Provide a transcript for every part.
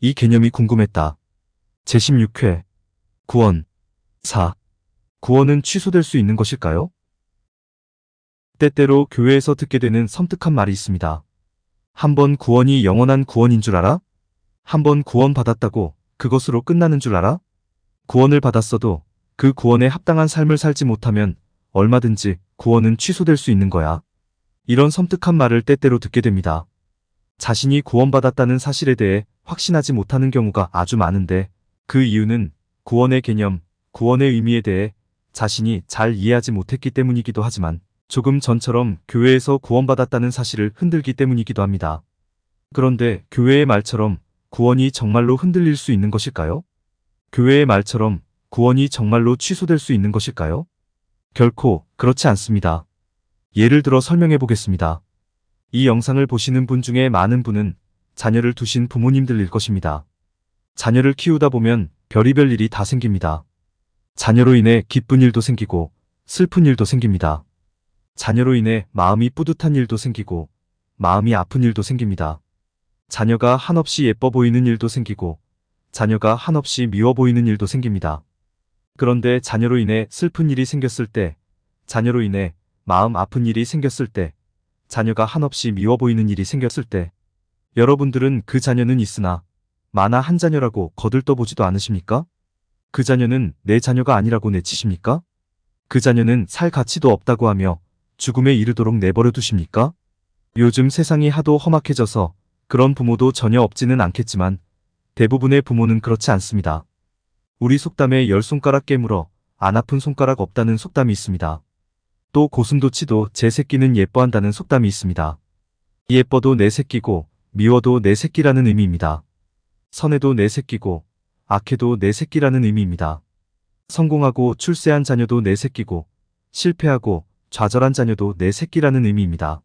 이 개념이 궁금했다. 제16회 구원 4. 구원은 취소될 수 있는 것일까요? 때때로 교회에서 듣게 되는 섬뜩한 말이 있습니다. 한번 구원이 영원한 구원인 줄 알아? 한번 구원 받았다고 그것으로 끝나는 줄 알아? 구원을 받았어도 그 구원에 합당한 삶을 살지 못하면 얼마든지 구원은 취소될 수 있는 거야. 이런 섬뜩한 말을 때때로 듣게 됩니다. 자신이 구원받았다는 사실에 대해 확신하지 못하는 경우가 아주 많은데 그 이유는 구원의 개념, 구원의 의미에 대해 자신이 잘 이해하지 못했기 때문이기도 하지만 조금 전처럼 교회에서 구원받았다는 사실을 흔들기 때문이기도 합니다. 그런데 교회의 말처럼 구원이 정말로 흔들릴 수 있는 것일까요? 교회의 말처럼 구원이 정말로 취소될 수 있는 것일까요? 결코 그렇지 않습니다. 예를 들어 설명해 보겠습니다. 이 영상을 보시는 분 중에 많은 분은 자녀를 두신 부모님들일 것입니다. 자녀를 키우다 보면 별의별 일이 다 생깁니다. 자녀로 인해 기쁜 일도 생기고 슬픈 일도 생깁니다. 자녀로 인해 마음이 뿌듯한 일도 생기고 마음이 아픈 일도 생깁니다. 자녀가 한없이 예뻐 보이는 일도 생기고 자녀가 한없이 미워 보이는 일도 생깁니다. 그런데 자녀로 인해 슬픈 일이 생겼을 때, 자녀로 인해 마음 아픈 일이 생겼을 때, 자녀가 한없이 미워 보이는 일이 생겼을 때, 여러분들은 그 자녀는 있으나 만화 한 자녀라고 거들떠보지도 않으십니까? 그 자녀는 내 자녀가 아니라고 내치십니까? 그 자녀는 살 가치도 없다고 하며 죽음에 이르도록 내버려 두십니까? 요즘 세상이 하도 험악해져서 그런 부모도 전혀 없지는 않겠지만 대부분의 부모는 그렇지 않습니다. 우리 속담에 열 손가락 깨물어 안 아픈 손가락 없다는 속담이 있습니다. 또 고슴도치도 제 새끼는 예뻐한다는 속담이 있습니다. 예뻐도 내 새끼고 미워도 내 새끼라는 의미입니다. 선해도 내 새끼고 악해도 내 새끼라는 의미입니다. 성공하고 출세한 자녀도 내 새끼고 실패하고 좌절한 자녀도 내 새끼라는 의미입니다.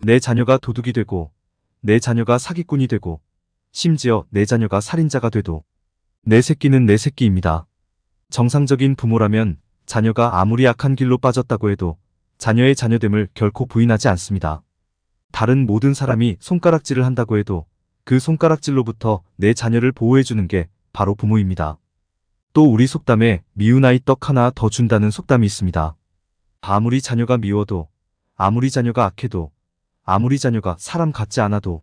내 자녀가 도둑이 되고 내 자녀가 사기꾼이 되고 심지어 내 자녀가 살인자가 돼도 내 새끼는 내 새끼입니다. 정상적인 부모라면 자녀가 아무리 악한 길로 빠졌다고 해도 자녀의 자녀됨을 결코 부인하지 않습니다. 다른 모든 사람이 손가락질을 한다고 해도 그 손가락질로부터 내 자녀를 보호해주는 게 바로 부모입니다. 또 우리 속담에 미운 아이 떡 하나 더 준다는 속담이 있습니다. 아무리 자녀가 미워도, 아무리 자녀가 악해도, 아무리 자녀가 사람 같지 않아도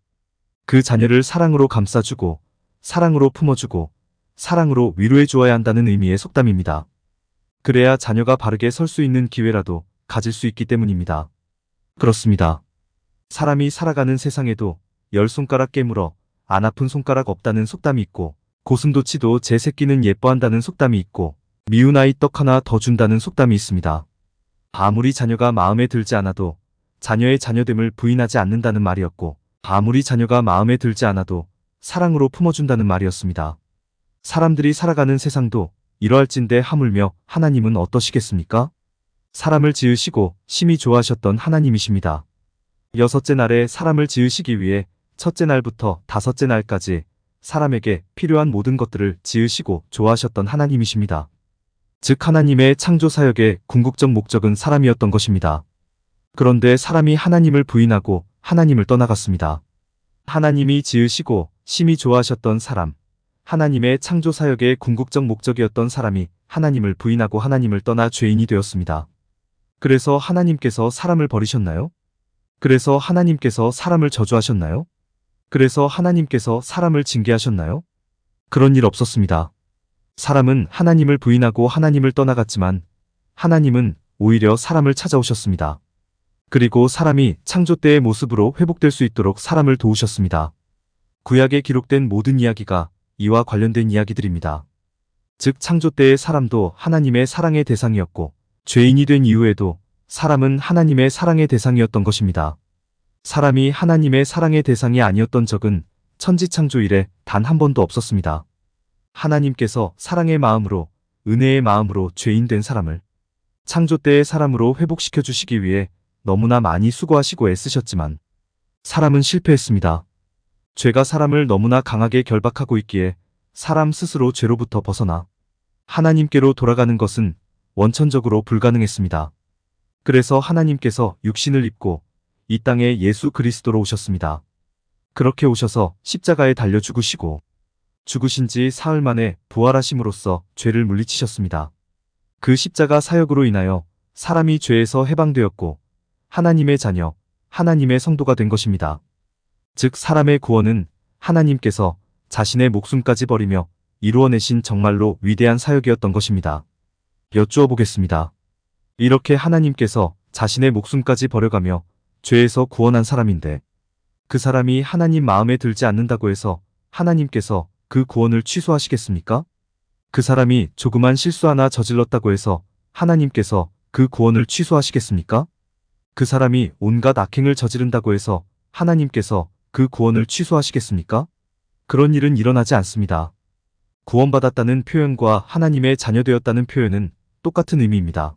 그 자녀를 사랑으로 감싸주고, 사랑으로 품어주고, 사랑으로 위로해 주어야 한다는 의미의 속담입니다. 그래야 자녀가 바르게 설 수 있는 기회라도 가질 수 있기 때문입니다. 그렇습니다. 사람이 살아가는 세상에도 열 손가락 깨물어 안 아픈 손가락 없다는 속담이 있고 고슴도치도 제 새끼는 예뻐한다는 속담이 있고 미운 아이 떡 하나 더 준다는 속담이 있습니다. 아무리 자녀가 마음에 들지 않아도 자녀의 자녀됨을 부인하지 않는다는 말이었고 아무리 자녀가 마음에 들지 않아도 사랑으로 품어준다는 말이었습니다. 사람들이 살아가는 세상도 이러할진데 하물며 하나님은 어떠시겠습니까? 사람을 지으시고 심히 좋아하셨던 하나님이십니다. 여섯째 날에 사람을 지으시기 위해 첫째 날부터 다섯째 날까지 사람에게 필요한 모든 것들을 지으시고 좋아하셨던 하나님이십니다. 즉 하나님의 창조 사역의 궁극적 목적은 사람이었던 것입니다. 그런데 사람이 하나님을 부인하고 하나님을 떠나갔습니다. 하나님이 지으시고 심히 좋아하셨던 사람, 하나님의 창조 사역의 궁극적 목적이었던 사람이 하나님을 부인하고 하나님을 떠나 죄인이 되었습니다. 그래서 하나님께서 사람을 버리셨나요? 그래서 하나님께서 사람을 저주하셨나요? 그래서 하나님께서 사람을 징계하셨나요? 그런 일 없었습니다. 사람은 하나님을 부인하고 하나님을 떠나갔지만 하나님은 오히려 사람을 찾아오셨습니다. 그리고 사람이 창조 때의 모습으로 회복될 수 있도록 사람을 도우셨습니다. 구약에 기록된 모든 이야기가 이와 관련된 이야기들입니다. 즉 창조 때의 사람도 하나님의 사랑의 대상이었고 죄인이 된 이후에도 사람은 하나님의 사랑의 대상이었던 것입니다. 사람이 하나님의 사랑의 대상이 아니었던 적은 천지창조 이래 단 한 번도 없었습니다. 하나님께서 사랑의 마음으로 은혜의 마음으로 죄인 된 사람을 창조 때의 사람으로 회복시켜 주시기 위해 너무나 많이 수고하시고 애쓰셨지만 사람은 실패했습니다. 죄가 사람을 너무나 강하게 결박하고 있기에 사람 스스로 죄로부터 벗어나 하나님께로 돌아가는 것은 원천적으로 불가능했습니다. 그래서 하나님께서 육신을 입고 이 땅에 예수 그리스도로 오셨습니다. 그렇게 오셔서 십자가에 달려 죽으시고 죽으신 지 사흘 만에 부활하심으로써 죄를 물리치셨습니다. 그 십자가 사역으로 인하여 사람이 죄에서 해방되었고 하나님의 자녀, 하나님의 성도가 된 것입니다. 즉 사람의 구원은 하나님께서 자신의 목숨까지 버리며 이루어내신 정말로 위대한 사역이었던 것입니다. 여쭈어 보겠습니다. 이렇게 하나님께서 자신의 목숨까지 버려가며 죄에서 구원한 사람인데 그 사람이 하나님 마음에 들지 않는다고 해서 하나님께서 그 구원을 취소하시겠습니까? 그 사람이 조그만 실수 하나 저질렀다고 해서 하나님께서 그 구원을 취소하시겠습니까? 그 사람이 온갖 악행을 저지른다고 해서 하나님께서 그 구원을 취소하시겠습니까? 그런 일은 일어나지 않습니다. 구원받았다는 표현과 하나님의 자녀되었다는 표현은 똑같은 의미입니다.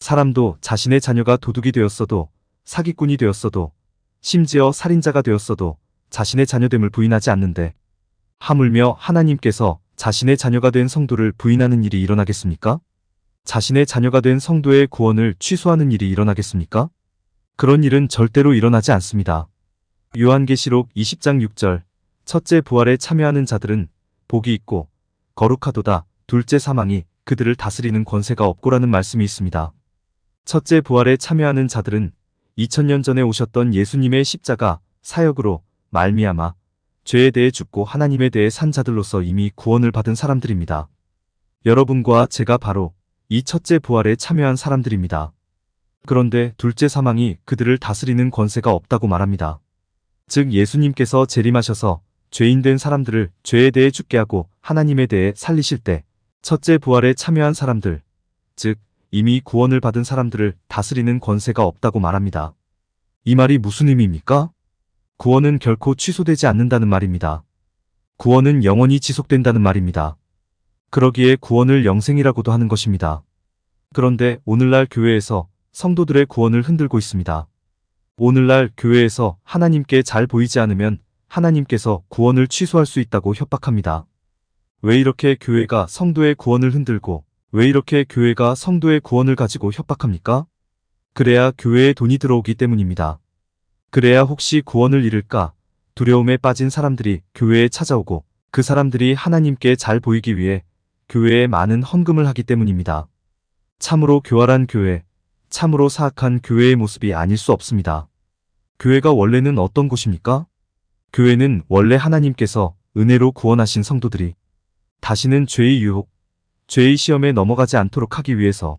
사람도 자신의 자녀가 도둑이 되었어도 사기꾼이 되었어도 심지어 살인자가 되었어도 자신의 자녀됨을 부인하지 않는데 하물며 하나님께서 자신의 자녀가 된 성도를 부인하는 일이 일어나겠습니까? 자신의 자녀가 된 성도의 구원을 취소하는 일이 일어나겠습니까? 그런 일은 절대로 일어나지 않습니다. 요한계시록 20장 6절 첫째 부활에 참여하는 자들은 복이 있고 거룩하도다 둘째 사망이 그들을 다스리는 권세가 없고라는 말씀이 있습니다. 첫째 부활에 참여하는 자들은 2000년 전에 오셨던 예수님의 십자가 사역으로 말미암아 죄에 대해 죽고 하나님에 대해 산 자들로서 이미 구원을 받은 사람들입니다. 여러분과 제가 바로 이 첫째 부활에 참여한 사람들입니다. 그런데 둘째 사망이 그들을 다스리는 권세가 없다고 말합니다. 즉 예수님께서 재림하셔서 죄인된 사람들을 죄에 대해 죽게 하고 하나님에 대해 살리실 때 첫째 부활에 참여한 사람들, 즉 이미 구원을 받은 사람들을 다스리는 권세가 없다고 말합니다. 이 말이 무슨 의미입니까? 구원은 결코 취소되지 않는다는 말입니다. 구원은 영원히 지속된다는 말입니다. 그러기에 구원을 영생이라고도 하는 것입니다. 그런데 오늘날 교회에서 성도들의 구원을 흔들고 있습니다. 오늘날 교회에서 하나님께 잘 보이지 않으면 하나님께서 구원을 취소할 수 있다고 협박합니다. 왜 이렇게 교회가 성도의 구원을 흔들고 왜 이렇게 교회가 성도의 구원을 가지고 협박합니까? 그래야 교회에 돈이 들어오기 때문입니다. 그래야 혹시 구원을 잃을까 두려움에 빠진 사람들이 교회에 찾아오고 그 사람들이 하나님께 잘 보이기 위해 교회에 많은 헌금을 하기 때문입니다. 참으로 교활한 교회, 참으로 사악한 교회의 모습이 아닐 수 없습니다. 교회가 원래는 어떤 곳입니까? 교회는 원래 하나님께서 은혜로 구원하신 성도들이 다시는 죄의 유혹, 죄의 시험에 넘어가지 않도록 하기 위해서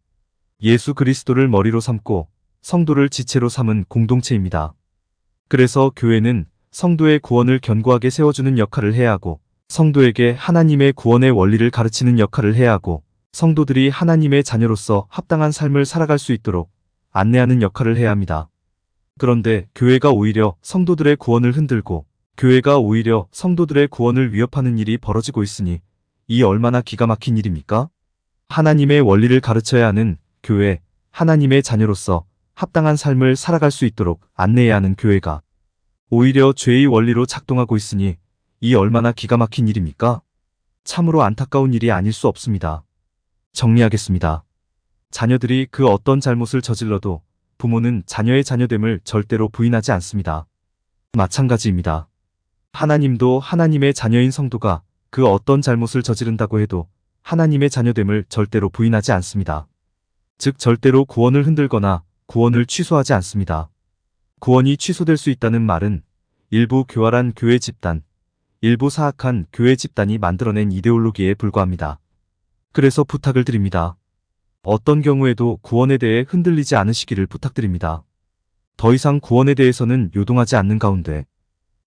예수 그리스도를 머리로 삼고 성도를 지체로 삼은 공동체입니다. 그래서 교회는 성도의 구원을 견고하게 세워주는 역할을 해야 하고 성도에게 하나님의 구원의 원리를 가르치는 역할을 해야 하고 성도들이 하나님의 자녀로서 합당한 삶을 살아갈 수 있도록 안내하는 역할을 해야 합니다. 그런데 교회가 오히려 성도들의 구원을 흔들고 교회가 오히려 성도들의 구원을 위협하는 일이 벌어지고 있으니 이 얼마나 기가 막힌 일입니까? 하나님의 원리를 가르쳐야 하는 교회, 하나님의 자녀로서 합당한 삶을 살아갈 수 있도록 안내해야 하는 교회가 오히려 죄의 원리로 작동하고 있으니 이 얼마나 기가 막힌 일입니까? 참으로 안타까운 일이 아닐 수 없습니다. 정리하겠습니다. 자녀들이 그 어떤 잘못을 저질러도 부모는 자녀의 자녀됨을 절대로 부인하지 않습니다. 마찬가지입니다. 하나님도 하나님의 자녀인 성도가 그 어떤 잘못을 저지른다고 해도 하나님의 자녀됨을 절대로 부인하지 않습니다. 즉 절대로 구원을 흔들거나 구원을 취소하지 않습니다. 구원이 취소될 수 있다는 말은 일부 교활한 교회 집단, 일부 사악한 교회 집단이 만들어낸 이데올로기에 불과합니다. 그래서 부탁을 드립니다. 어떤 경우에도 구원에 대해 흔들리지 않으시기를 부탁드립니다. 더 이상 구원에 대해서는 요동하지 않는 가운데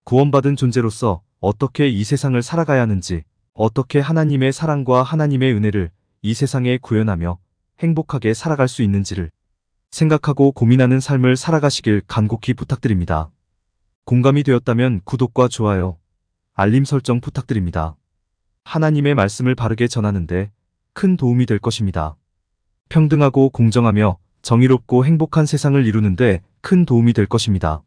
구원받은 존재로서 어떻게 이 세상을 살아가야 하는지, 어떻게 하나님의 사랑과 하나님의 은혜를 이 세상에 구현하며 행복하게 살아갈 수 있는지를 생각하고 고민하는 삶을 살아가시길 간곡히 부탁드립니다. 공감이 되었다면 구독과 좋아요, 알림 설정 부탁드립니다. 하나님의 말씀을 바르게 전하는데 큰 도움이 될 것입니다. 평등하고 공정하며 정의롭고 행복한 세상을 이루는데 큰 도움이 될 것입니다.